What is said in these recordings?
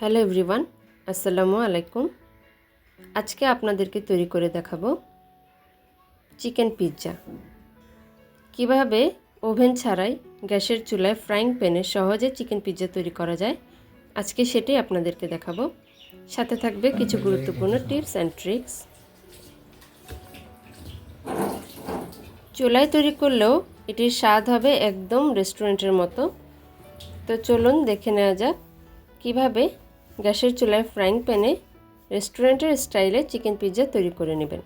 Hello everyone, আসসালামু আলাইকুম। আজকে আপনাদেরকে তৈরি করে দেখাবো চিকেন পিৎজা। কীভাবে ওভেন ছাড়াই গ্যাসের চুলায় ফ্রাইং প্যানে সহজে চিকেন পিৎজা তৈরি করা যায়, আজকে সেটাই আপনাদেরকে দেখাবো। সাথে থাকবে কিছু গুরুত্বপূর্ণ টিপস অ্যান্ড ট্রিক্স। চুলায় তৈরি করলেও এটির স্বাদ হবে একদম রেস্টুরেন্টের মতো। তো চলুন দেখে নেওয়া যাক কীভাবে গ্যাসের চুলায় ফ্রাইং প্যানে রেস্টুরেন্টের স্টাইলে চিকেন পিৎজা তৈরি করে নেবেন।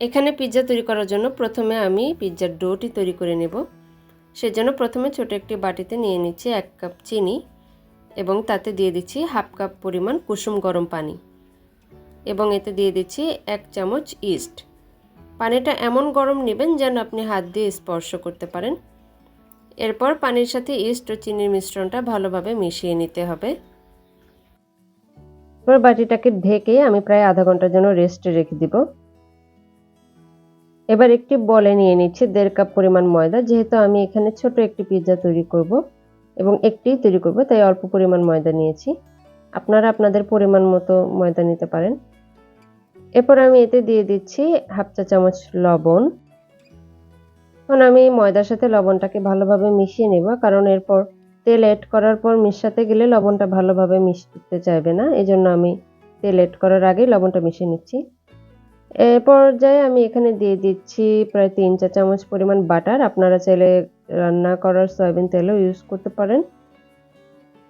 এখানে পিৎজা তৈরি করার জন্য প্রথমে আমি পিৎজার ডোটি তৈরি করে নেব। সেজন্য প্রথমে ছোট একটি বাটিতে নিয়ে নিচ্ছি এক কাপ চিনি এবং তাতে দিয়ে দিচ্ছি হাফ কাপ পরিমাণ কুসুম গরম পানি। এবং এতে দিয়ে দিচ্ছি এক চামচ ইস্ট পানিটা এমন গরম নেবেন যেন আপনি হাত দিয়ে স্পর্শ করতে পারেন। এরপর পানির সাথে ইস্ট ও চিনির মিশ্রণটা ভালোভাবে মিশিয়ে নিতে হবে। এবার বাটিটাকে ঢেকে আমি প্রায় আধা ঘণ্টার জন্য রেস্টে রেখে দিব। এবার একটি বলে নিয়ে নিচ্ছি দেড় কাপ পরিমাণ ময়দা, যেহেতু আমি এখানে ছোট একটি পিৎজা তৈরি করব এবং একটি তৈরি করব, তাই অল্প পরিমাণ ময়দা নিয়েছি। আপনারা আপনাদের পরিমাণ মতো ময়দা নিতে পারেন। এরপর আমি এতে দিয়ে দিচ্ছি হাফ চা চামচ লবণ। এখন আমি ময়দার সাথে লবণটাকে ভালোভাবে মিশিয়ে নেব, কারণ এরপর তেল এড করার পর মিশাতে গেলে লবণটা ভালোভাবে মিশতে চাইবে না। এই জন্য আমি তেল এড করার আগেই লবণটা মিশিয়ে নিচ্ছি। এ পর্যায়ে আমি এখানে দিয়ে দিচ্ছি প্রায় তিন চা চামচ পরিমাণ বাটার। আপনারা চাইলে রান্না করার সয়াবিন তেলও ইউজ করতে পারেন।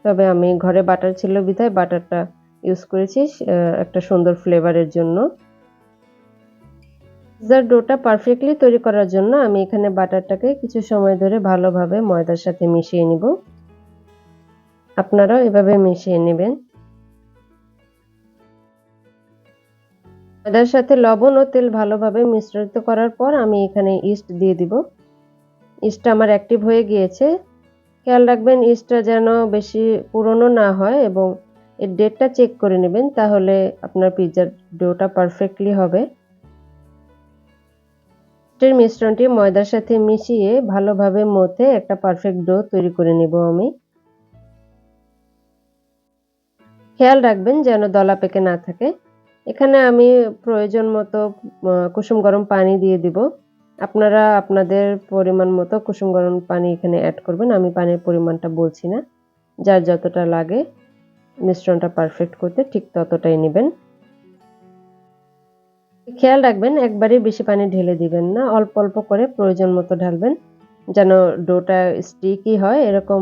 তবে আমি ঘরে বাটার ছিল বিধায় বাটারটা ইউজ করেছি একটা সুন্দর ফ্লেভারের জন্য। পিৎজার ডোটা পারফেক্টলি তৈরি করার জন্য আমি এখানে বাটারটাকে কিছু সময় ধরে ভালোভাবে ময়দার সাথে মিশিয়ে নিব। আপনারাও এভাবে মিশিয়ে নেবেন। ময়দার সাথে লবণ ও তেল ভালোভাবে মিশ্রিত করার পর আমি এখানে ইস্ট দিয়ে দিব। ইস্টটা আমার অ্যাক্টিভ হয়ে গিয়েছে। খেয়াল রাখবেন ইস্টটা যেন বেশি পুরনো না হয় এবং এর ডেটটা চেক করে নেবেন, তাহলে আপনার পিৎজার ডোটা পারফেক্টলি হবে। ইস্টের মিশ্রণটি ময়দার সাথে মিশিয়ে ভালোভাবে মথে একটা পারফেক্ট ডো তৈরি করে নেব আমি। খেয়াল রাখবেন যেন দলা পেকে না থাকে। এখানে আমি প্রয়োজন মতো কুসুম গরম পানি দিয়ে দিব। আপনারা আপনাদের পরিমাণ মতো কুসুম গরম পানি এখানে অ্যাড করবেন, আমি পানির পরিমাণটা বলছি না, যার যতটা লাগে। মিশ্রণটা পারফেক্ট করতে ঠিক ততটাই নেবেন। খেয়াল রাখবেন, একবারই বেশি পানি ঢেলে দিবেন না, অল্প অল্প করে প্রয়োজন মতো ঢালবেন, যেন ডোটা স্টিকই হয়। এরকম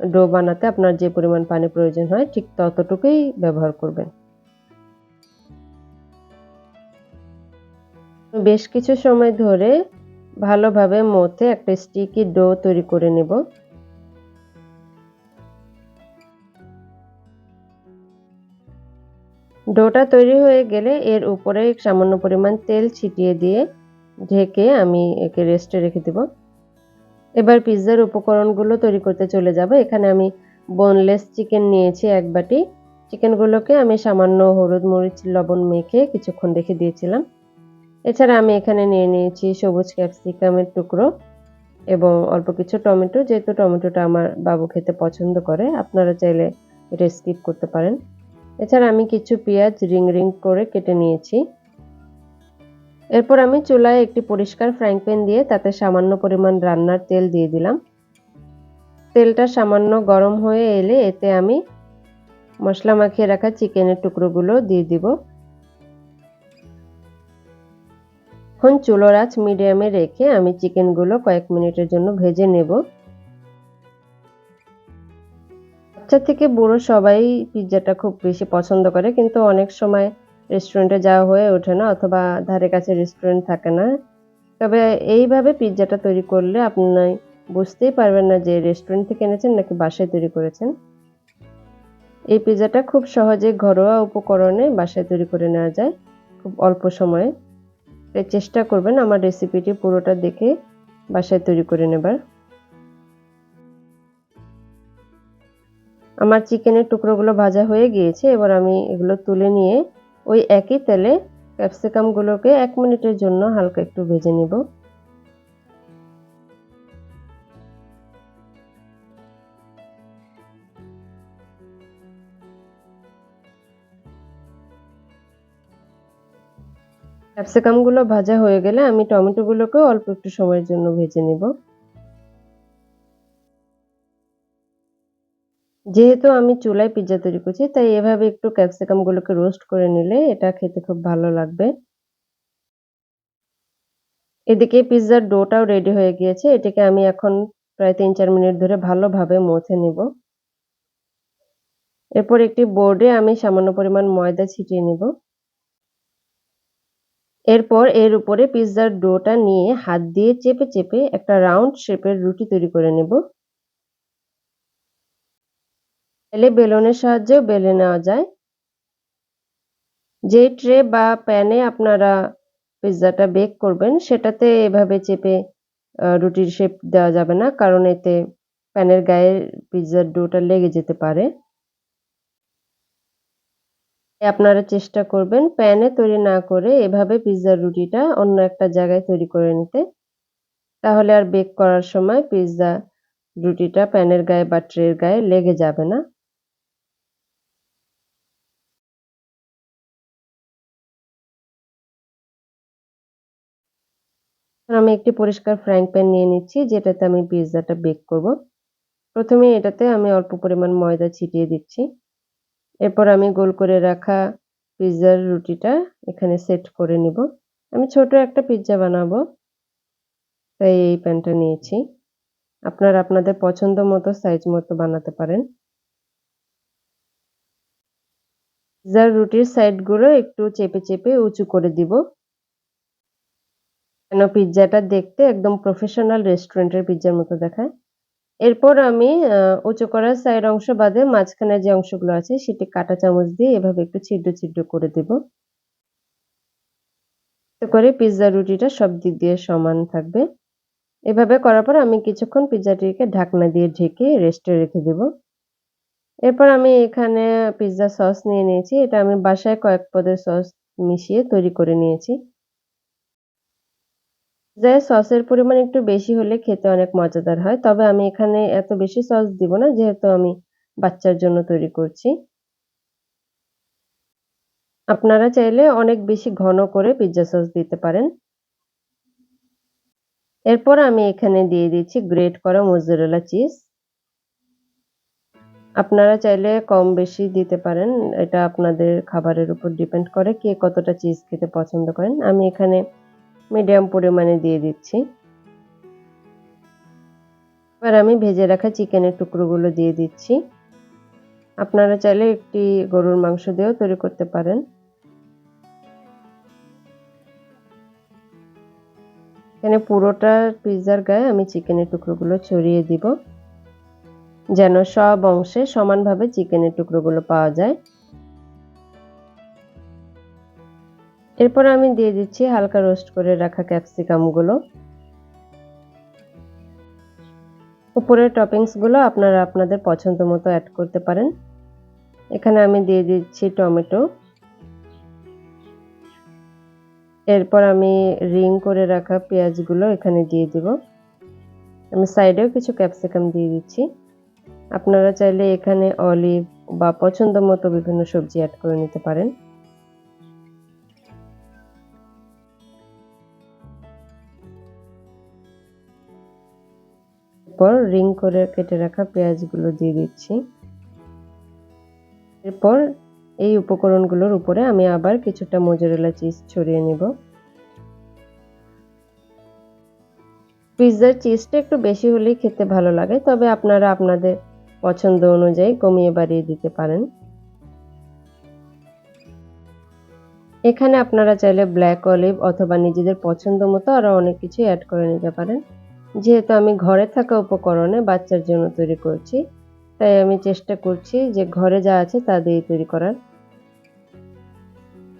ডো বানাতে আপনার যে পরিমাণ পানি প্রয়োজন হয়, ঠিক ততটুকুই ব্যবহার করবেন। বেশ কিছু সময় ধরে ভালোভাবে মথে একটা স্টিকি ডো তৈরি করে নেব। ডোটা তৈরি হয়ে গেলে এর উপরে সামান্য পরিমাণ তেল ছিটিয়ে দিয়ে ঢেকে আমি একে রেস্টে রেখে দেব। এবার পিৎজার উপকরণগুলো তৈরি করতে চলে যাব। এখানে আমি বোনলেস চিকেন নিয়েছি এক বাটি। চিকেনগুলোকে আমি সামান্য হলুদ মরিচ, লবণ মেখে কিছুক্ষণ রেখে দিয়েছিলাম। এছাড়া আমি এখানে নিয়ে নিয়েছি সবুজ ক্যাপসিকামের টুকরো এবং অল্প কিছু টমেটো। যেহেতু টমেটোটা আমার বাবু খেতে পছন্দ করে, আপনারা চাইলে এটা স্কিপ করতে পারেন। এছাড়া আমি কিছু পেঁয়াজ রিং রিং করে কেটে নিয়েছি। এরপর আমি চুলায় একটি পরিষ্কার ফ্রাইং প্যান দিয়ে তাতে সামান্য পরিমাণ রান্নার তেল দিয়ে দিলাম। তেলটা সামান্য গরম হয়ে এলে এতে আমি মশলা মাখিয়ে রাখা চিকেনের টুকরোগুলো দিয়ে দিব। এখন চুলোর আঁচ মিডিয়ামে রেখে আমি চিকেনগুলো কয়েক মিনিটের জন্য ভেজে নেব। বাচ্চা থেকে বুড়ো সবাই পিৎজাটা খুব বেশি পছন্দ করে, কিন্তু অনেক সময় রেস্টুরেন্টে যাওয়া হয়ে ওঠে না অথবা ধারে কাছে রেস্টুরেন্ট থাকে না। তবে এইভাবে পিৎজাটা তৈরি করলে আপনি বুঝতেই পারবেন না যে রেস্টুরেন্ট থেকে এনেছেন নাকি বাসায় তৈরি করেছেন। এই পিৎজাটা খুব সহজে ঘরোয়া উপকরণে বাসায় তৈরি করে নেওয়া যায়, খুব অল্প সময়ে। চেষ্টা করবেন আমার রেসিপিটি পুরোটা দেখে বাসায় তৈরি করে নেবার। আমার চিকেনের টুকরোগুলো ভাজা হয়ে গিয়েছে, এবার আমি এগুলো তুলে নিয়ে ওই একই তেলে ক্যাপসিকামগুলোকে এক মিনিটের জন্য হালকা একটু ভেজে নিব। ক্যাপসিকামগুলো ভাজা হয়ে গেলে আমি টমেটোগুলোকে অল্প একটু সময়ের জন্য ভেজে নিব। যেহেতু আমি চুলায় পিৎজা তৈরি করছি, তাই এভাবে একটু ক্যাপসিকামগুলোকে রোস্ট করে নিলে এটা খেতে খুব ভালো লাগবে। এদিকে পিৎজার ডোটাও রেডি হয়ে গিয়েছে, এটাকে আমি এখন প্রায় তিন চার মিনিট ধরে ভালোভাবে মথে নিব। এরপর একটি বোর্ডে আমি সামান্য পরিমাণ ময়দা ছিটিয়ে নিব। এরপর এর উপরে পিৎজার ডোটা নিয়ে হাত দিয়ে চেপে চেপে একটা রাউন্ড শেপের রুটি তৈরি করে নেব। এলে বেলনের সাহায্যেও বেলে নেওয়া যায়। যে ট্রে বা প্যানে আপনারা পিৎজাটা বেক করবেন, সেটাতে এভাবে চেপে রুটির শেপ দেওয়া যাবে না, কারণ এতে প্যানের গায়ে পিৎজার ডোটা লেগে যেতে পারে। আপনারা চেষ্টা করবেন প্যানে তৈরি না করে এভাবে পিৎজার রুটিটা অন্য একটা জায়গায় তৈরি করে নিতে। তাহলে আর বেক করার সময় পিৎজা রুটিটা প্যানের গায়ে বা ট্রের গায়ে লেগে যাবে না। আমি একটি পরিষ্কার ফ্রাইং প্যান নিয়ে নিচ্ছি, যেটাতে আমি পিৎজাটা বেক করব। প্রথমে এটাতে আমি অল্প পরিমাণ ময়দা ছিটিয়ে দিচ্ছি। এরপর আমি গোল করে রাখা পিৎজার রুটিটা এখানে সেট করে নিব। আমি ছোট একটা পিৎজা বানাবো, তাই এই প্যানটা নিয়েছি। আপনারা আপনাদের পছন্দ মতো সাইজ মতো বানাতে পারেন। পিৎজার রুটির সাইডগুলো একটু চেপে চেপে উঁচু করে দিব। কেন পিৎজাটা দেখতে একদম প্রফেশনাল রেস্টুরেন্টের পিৎজার মতো দেখায়। এরপর আমি উঁচু করার সাইড অংশ বাদে মাঝখানে যে অংশগুলো আছে, সেটি কাটা চামচ দিয়ে এভাবে একটু ছিদ্র ছিদ্র করে দেব। করে পিৎজা রুটিটা সব দিক দিয়ে সমান থাকবে। এভাবে করার পর আমি কিছুক্ষণ পিৎজাটিকে ঢাকনা দিয়ে ঢেকে রেস্টে রেখে দেব। এরপর আমি এখানে পিৎজা সস নিয়ে নিয়েছি। এটা আমি বাসায় কয়েক পদের সস মিশিয়ে তৈরি করে নিয়েছি। পিৎজায় সসের পরিমাণ একটু বেশি হলে খেতে অনেক মজাদার হয়। তবে আমি এখানে এত বেশি সস দিব না, যেহেতু আমি বাচ্চার জন্য তৈরি করছি। আপনারা চাইলে অনেক বেশি ঘন করে পিৎজা সস দিতে পারেন। এরপর আমি এখানে দিয়ে দিচ্ছি গ্রেট করা মোজারেলা চিজ আপনারা চাইলে কম বেশি দিতে পারেন, এটা আপনাদের খাবারের উপর ডিপেন্ড করে কে কতটা চিজ খেতে পছন্দ করেন। আমি এখানে মিডিয়াম পরিমাণে দিয়ে দিচ্ছি। এবার আমি ভেজে রাখা চিকেনের টুকরোগুলো দিয়ে দিচ্ছি। আপনারা চাইলে একটি গরুর মাংস দিয়েও তৈরি করতে পারেন। এখানে পুরোটা পিৎজার গায়ে আমি চিকেনের টুকরোগুলো ছড়িয়ে দিব। যেন সব অংশে সমানভাবে চিকেনের টুকরোগুলো পাওয়া যায়। এরপর আমি দিয়ে দিচ্ছি হালকা রোস্ট করে রাখা ক্যাপসিকামগুলো। উপরের টপিংসগুলো আপনারা আপনাদের পছন্দ মতো অ্যাড করতে পারেন। এখানে আমি দিয়ে দিচ্ছি টমেটো। এরপর আমি রিং করে রাখা পেঁয়াজগুলো এখানে দিয়ে দিব। আমি সাইডেও কিছু ক্যাপসিকাম দিয়ে দিচ্ছি। আপনারা চাইলে এখানে অলিভ বা পছন্দ মতো বিভিন্ন সবজি অ্যাড করে নিতে পারেন। এরপর রিং করে কেটে রাখা পেঁয়াজগুলো দিয়ে দিচ্ছি। এরপর এই উপকরণগুলোর উপরে আমি আবার কিছুটা মোজারেলা চিজ ছড়িয়ে নেব। পিৎজার চিজটা একটু বেশি হলেই খেতে ভালো লাগে, তবে আপনারা আপনাদের পছন্দ অনুযায়ী কমিয়ে বাড়িয়ে দিতে পারেন। এখানে আপনারা চাইলে ব্ল্যাক অলিভ অথবা নিজেদের পছন্দ মতো আরও অনেক কিছু অ্যাড করে নিতে পারেন। যেহেতু আমি ঘরে থাকা উপকরণে বাচ্চার জন্য তৈরি করছি, তাই আমি চেষ্টা করছি যে ঘরে যা আছে তা দিয়ে তৈরি করার।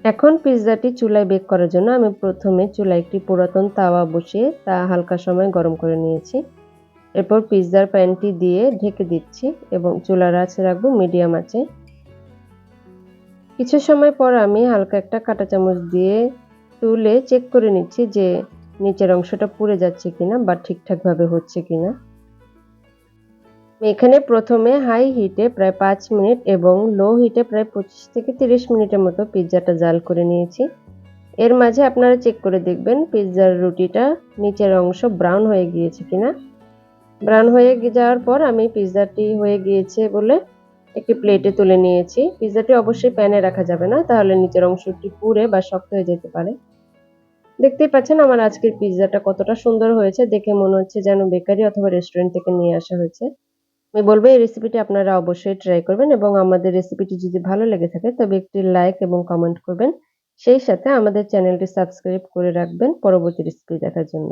এখন পিৎজাটি চুলায় বেক করার জন্য আমি প্রথমে চুলায় একটি পুরাতন তাওয়া বসিয়ে তা হালকা সময় গরম করে নিয়েছি। এরপর পিৎজার প্যানটি দিয়ে ঢেকে দিচ্ছি এবং চুলার আঁচে রাখব মিডিয়াম আঁচে। কিছু সময় পর আমি হালকা একটা কাঁটা চামচ দিয়ে তুলে চেক করে নিচ্ছি যে নিচের অংশটা পুড়ে যাচ্ছে কিনা বা ঠিকঠাকভাবে হচ্ছে কিনা। এখানে প্রথমে হাই হিটে প্রায় পাঁচ মিনিট এবং লো হিটে প্রায় পঁচিশ থেকে তিরিশ মিনিটের মতো পিৎজাটা জাল করে নিয়েছি। এর মাঝে আপনারা চেক করে দেখবেন পিৎজার রুটিটা নিচের অংশ ব্রাউন হয়ে গিয়েছে কিনা। ব্রাউন হয়ে যাওয়ার পর আমি পিৎজাটি হয়ে গিয়েছে বলে একটি প্লেটে তুলে নিয়েছি। পিৎজাটি অবশ্যই প্যানে রাখা যাবে না, তাহলে নিচের অংশটি পুড়ে বা শক্ত হয়ে যেতে পারে। দেখতেই পাচ্ছেন আমার আজকের পিৎজাটা কতটা সুন্দর হয়েছে। দেখে মনে হচ্ছে যেন বেকারি অথবা রেস্টুরেন্ট থেকে নিয়ে আসা হয়েছে। আমি বলব, এই রেসিপিটি আপনারা অবশ্যই ট্রাই করবেন এবং আমাদের রেসিপিটি যদি ভালো লেগে থাকে, তবে একটি লাইক এবং কমেন্ট করবেন। সেই সাথে আমাদের চ্যানেলটি সাবস্ক্রাইব করে রাখবেন পরবর্তী রেসিপি দেখার জন্য।